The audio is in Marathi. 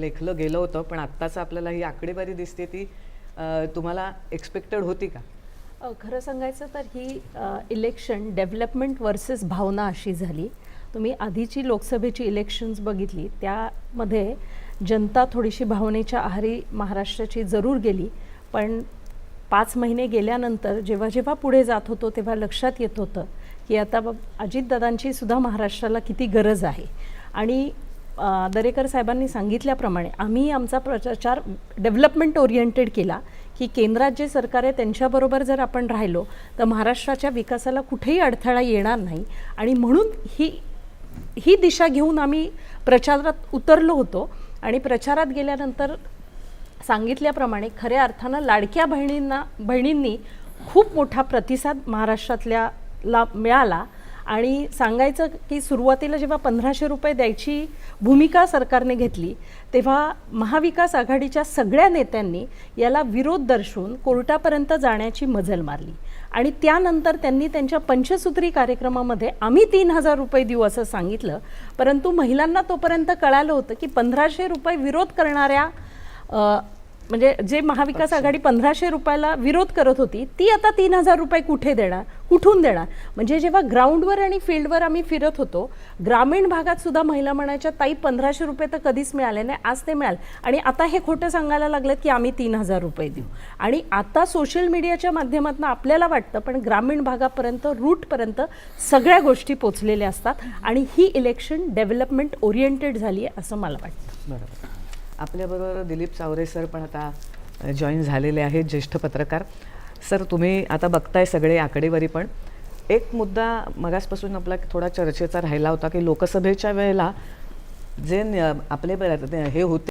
लेखलं गेलं होतं पण आत्ताचं आपल्याला ही आकडेवारी दिसते ती तुम्हाला एक्सपेक्टेड होती का? खरं सांगायचं तर ही इलेक्शन डेव्हलपमेंट वर्सेस भावना अशी झाली. तुम्ही आधीची लोकसभेची इलेक्शन्स बघितली त्यामध्ये जनता थोडीशी भावनेच्या आहारी महाराष्ट्राची जरूर गेली पण पाच महिने गेल्यानंतर जेव्हा जेव्हा पुढे जात होतो तेव्हा लक्षात येत होतं की आता अजितदादांची सुद्धा महाराष्ट्राला किती गरज आहे. आणि दरेकर साहेबांनी सांगितल्याप्रमाणे आम्ही आमचा प्रचार डेव्हलपमेंट ओरिएंटेड केला की केंद्रात जे सरकार आहे त्यांच्याबरोबर जर आपण राहिलो तर महाराष्ट्राच्या विकासाला कुठेही अडथळा येणार नाही. आणि म्हणून ही ही दिशा घेऊन आम्ही प्रचारात उतरलो होतो. आणि प्रचारात गेल्यानंतर सांगितल्याप्रमाणे खऱ्या अर्थानं लाडक्या बहिणींना बहिणींनी खूप मोठा प्रतिसाद महाराष्ट्रातल्या ला मिळाला. आणि सांगायचं की सुरुवातीला जेव्हा पंधराशे रुपये द्यायची भूमिका सरकारने घेतली तेव्हा महाविकास आघाडीच्या सगळ्या नेत्यांनी याला विरोध दर्शवून कोर्टापर्यंत जाण्याची मजल मारली. आणि त्यानंतर त्यांनी त्यांच्या पंचसूत्री कार्यक्रमामध्ये आम्ही तीन हजार रुपये देऊ असं सांगितलं. परंतु महिलांना तोपर्यंत कळालं होतं की पंधराशे रुपये विरोध करणाऱ्या म्हणजे जे महाविकास आघाडी पंधराशे रुपयाला विरोध करत होती ती आता तीन हजार रुपये कुठे देणार? कुठून देणार? म्हणजे जेव्हा ग्राउंडवर आणि फील्डवर आम्ही फिरत होतो ग्रामीण भागात सुद्धा महिला म्हणायच्या ताई पंधराशे रुपये तर कधीच मिळाले नाही आज ते मिळाल. आणि आता हे खोटं सांगायला लागलं की आम्ही तीन हजार रुपये देऊ. आणि आता सोशल मीडियाच्या माध्यमातून आपल्याला वाटतं पण ग्रामीण भागापर्यंत रूटपर्यंत सगळ्या गोष्टी पोचलेल्या असतात. आणि ही इलेक्शन डेव्हलपमेंट ओरिएंटेड झाली आहे असं मला वाटतं. बरोबर. आपल्याबरोबर दिलीप चावरे सर पण आता जॉईन झालेले आहेत ज्येष्ठ पत्रकार. सर तुम्ही आता बघताय सगळे आकडेवारी पण एक मुद्दा मगासपासून आपला थोडा चर्चेचा राहिला होता की लोकसभेच्या वेळेला जे न- आपले हे होते